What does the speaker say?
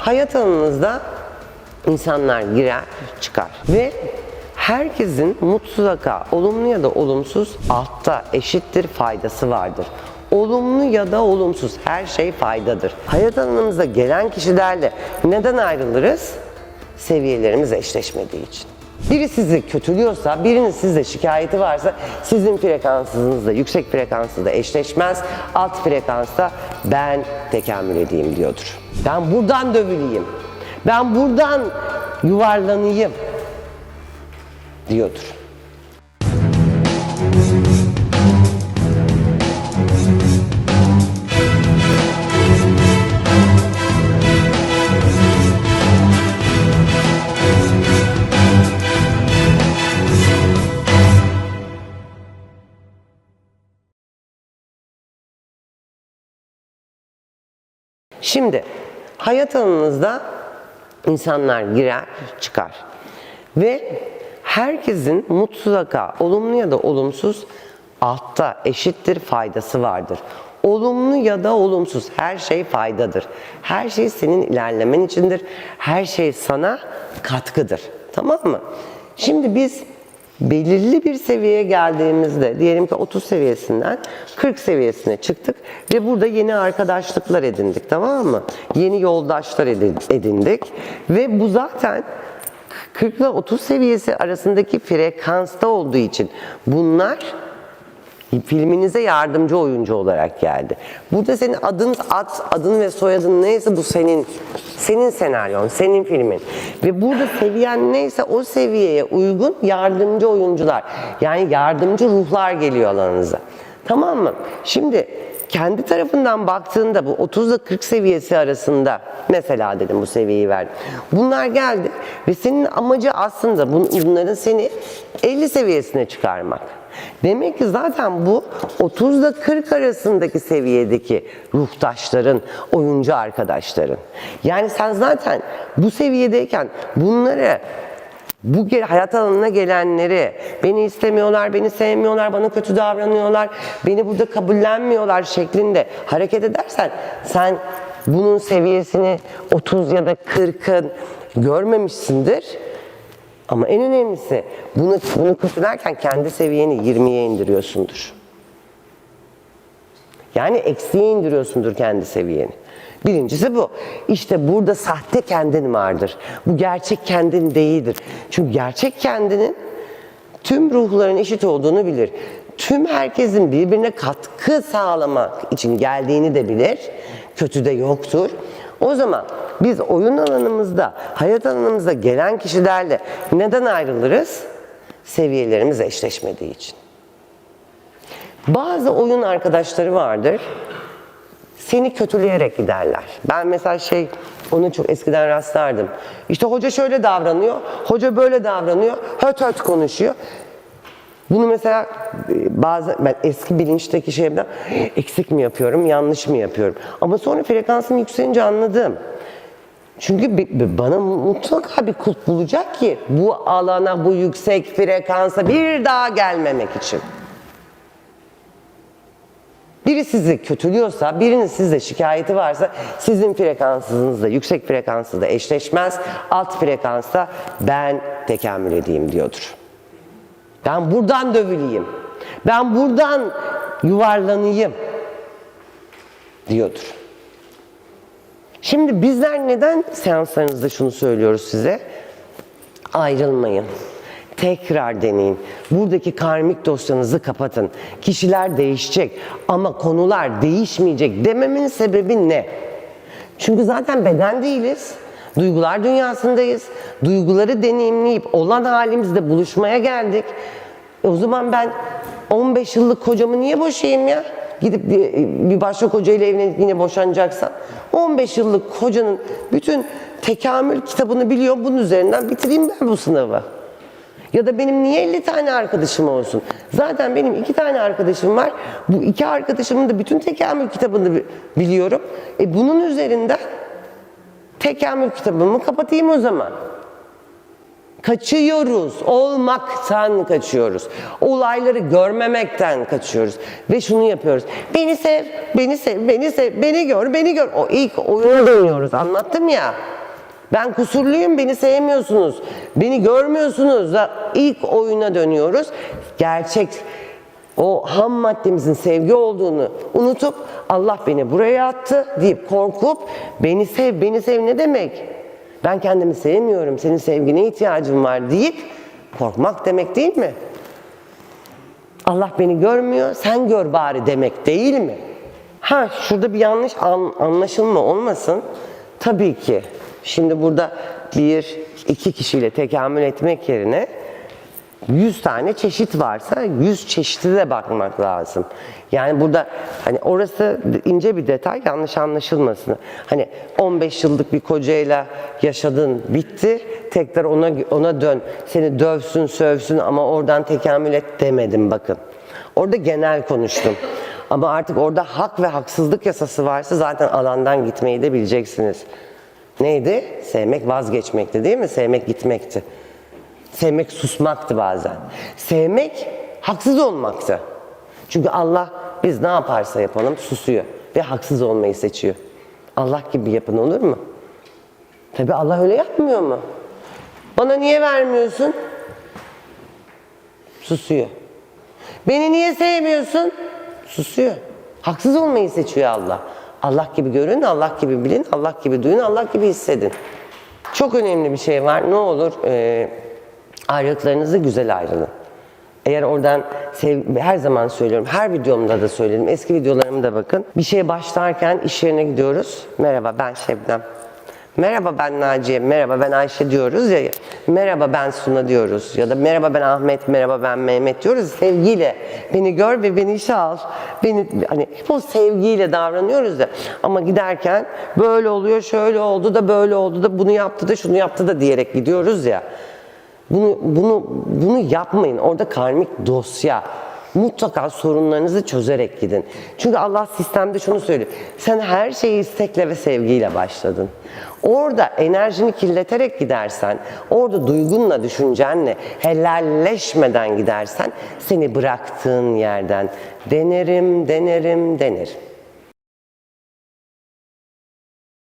Hayat alanınızda insanlar girer, çıkar ve herkesin mutlaka olumlu ya da olumsuz altta eşittir faydası vardır. Olumlu ya da olumsuz her şey faydadır. Hayat alanımıza gelen kişilerle neden ayrılırız? Seviyelerimiz eşleşmediği için. Biri sizi kötülüyorsa, birinin sizde şikayeti varsa sizin frekansınızla yüksek frekansında eşleşmez. Alt frekansta ben tekamül edeyim diyordur. Ben buradan dövüleyim. Ben buradan yuvarlanayım diyordur. Şimdi hayat alanınızda insanlar girer, çıkar. Ve herkesin mutlaka olumlu ya da olumsuz altta eşittir faydası vardır. Olumlu ya da olumsuz her şey faydadır. Her şey senin ilerlemen içindir. Her şey sana katkıdır. Tamam mı? Şimdi biz belirli bir seviyeye geldiğimizde diyelim ki 30 seviyesinden 40 seviyesine çıktık ve burada yeni arkadaşlıklar edindik tamam mı? Yeni yoldaşlar edin- edindik ve bu zaten 40 ile 30 seviyesi arasındaki frekansta olduğu için bunlar filminize yardımcı oyuncu olarak geldi. Burada senin adın, ad, adın ve soyadın neyse bu senin senin senaryon, senin filmin. Ve burada seviyen neyse o seviyeye uygun yardımcı oyuncular, yani yardımcı ruhlar geliyor alanınıza. Tamam mı? Şimdi kendi tarafından baktığında bu 30 ile 40 seviyesi arasında mesela dedim bu seviyeyi verdim. Bunlar geldi ve senin amacı aslında bun- bunların seni 50 seviyesine çıkarmak. Demek ki zaten bu 30 ile 40 arasındaki seviyedeki ruhtaşların, oyuncu arkadaşların. Yani sen zaten bu seviyedeyken bunları bu hayat alanına gelenleri, beni istemiyorlar, beni sevmiyorlar, bana kötü davranıyorlar, beni burada kabullenmiyorlar şeklinde hareket edersen sen bunun seviyesini 30 ya da 40'ın görmemişsindir. Ama en önemlisi bunu, bunu kötülerken kendi seviyeni 20'ye indiriyorsundur. Yani eksiye indiriyorsundur kendi seviyeni. Birincisi bu. İşte burada sahte kendin vardır. Bu gerçek kendin değildir. Çünkü gerçek kendinin tüm ruhların eşit olduğunu bilir. Tüm herkesin birbirine katkı sağlamak için geldiğini de bilir. Kötü de yoktur. O zaman biz oyun alanımızda, hayat alanımızda gelen kişilerle neden ayrılırız? Seviyelerimiz eşleşmediği için. Bazı oyun arkadaşları vardır. Seni kötüleyerek giderler. Ben mesela şey, onu çok eskiden rastlardım. İşte hoca şöyle davranıyor, hoca böyle davranıyor, höt höt konuşuyor. Bunu mesela e, bazı ben eski bilinçteki şeyden eksik mi yapıyorum, yanlış mı yapıyorum? Ama sonra frekansım yükselince anladım. Çünkü bana mutlaka bir kulp bulacak ki bu alana, bu yüksek frekansa bir daha gelmemek için. Biri sizi kötülüyorsa, birinin sizde şikayeti varsa sizin frekansınızla yüksek frekansında eşleşmez. Alt frekansta ben tekamül edeyim diyordur. Ben buradan dövüleyim. Ben buradan yuvarlanayım diyordur. Şimdi bizler neden seanslarınızda şunu söylüyoruz size? Ayrılmayın. Tekrar deneyin. Buradaki karmik dosyanızı kapatın. Kişiler değişecek ama konular değişmeyecek dememin sebebi ne? Çünkü zaten beden değiliz. Duygular dünyasındayız. Duyguları deneyimleyip olan halimizde buluşmaya geldik. E o zaman ben 15 yıllık kocamı niye boşayayım ya? Gidip bir, başka kocayla evlenip yine boşanacaksam. 15 yıllık kocanın bütün tekamül kitabını biliyorum. Bunun üzerinden bitireyim ben bu sınavı. Ya da benim niye 50 tane arkadaşım olsun? Zaten benim iki tane arkadaşım var. Bu iki arkadaşımın da bütün tekamül kitabını bi- biliyorum. E bunun üzerinden tekamül kitabımı kapatayım o zaman. Kaçıyoruz. Olmaktan kaçıyoruz. Olayları görmemekten kaçıyoruz. Ve şunu yapıyoruz. Beni sev, beni sev, beni sev, beni gör, beni gör. O ilk oyuna dönüyoruz. Anlattım ya. Ben kusurluyum, beni sevmiyorsunuz. Beni görmüyorsunuz da ilk oyuna dönüyoruz. Gerçek o ham maddemizin sevgi olduğunu unutup Allah beni buraya attı deyip korkup beni sev, beni sev ne demek? Ben kendimi sevmiyorum, senin sevgine ihtiyacım var deyip korkmak demek değil mi? Allah beni görmüyor, sen gör bari demek değil mi? Ha şurada bir yanlış an- anlaşılma olmasın. Tabii ki. Şimdi burada bir, iki kişiyle tekamül etmek yerine 100 tane çeşit varsa 100 çeşidi de bakmak lazım. Yani burada hani orası ince bir detay yanlış anlaşılmasın. Hani 15 yıllık bir kocayla yaşadın bitti. Tekrar ona ona dön. Seni dövsün, sövsün ama oradan tekamül et demedim bakın. Orada genel konuştum. Ama artık orada hak ve haksızlık yasası varsa zaten alandan gitmeyi de bileceksiniz. Neydi? Sevmek vazgeçmekti değil mi? Sevmek gitmekti. Sevmek susmaktı bazen. Sevmek haksız olmaktı. Çünkü Allah biz ne yaparsa yapalım susuyor ve haksız olmayı seçiyor. Allah gibi yapın olur mu? Tabi Allah öyle yapmıyor mu? Bana niye vermiyorsun? Susuyor. Beni niye sevmiyorsun? Susuyor. Haksız olmayı seçiyor Allah. Allah gibi görün, Allah gibi bilin, Allah gibi duyun, Allah gibi hissedin. Çok önemli bir şey var. Ne olur e, ayrılıklarınızı güzel ayrılın. Eğer oradan her zaman söylüyorum, her videomda da söyledim, eski videolarımı da bakın. Bir şeye başlarken iş yerine gidiyoruz. Merhaba ben Şebnem. Merhaba ben Naciye, merhaba ben Ayşe diyoruz ya. Merhaba ben Suna diyoruz ya da merhaba ben Ahmet, merhaba ben Mehmet diyoruz. Sevgiyle beni gör ve beni işe al. Beni hani o sevgiyle davranıyoruz da ama giderken böyle oluyor, şöyle oldu da böyle oldu da bunu yaptı da şunu yaptı da diyerek gidiyoruz ya. Bunu bunu bunu yapmayın. Orada karmik dosya. Mutlaka sorunlarınızı çözerek gidin. Çünkü Allah sistemde şunu söylüyor. Sen her şeyi istekle ve sevgiyle başladın. Orada enerjini kirleterek gidersen, orada duygunla, düşüncenle helalleşmeden gidersen seni bıraktığın yerden denerim, denerim, denerim.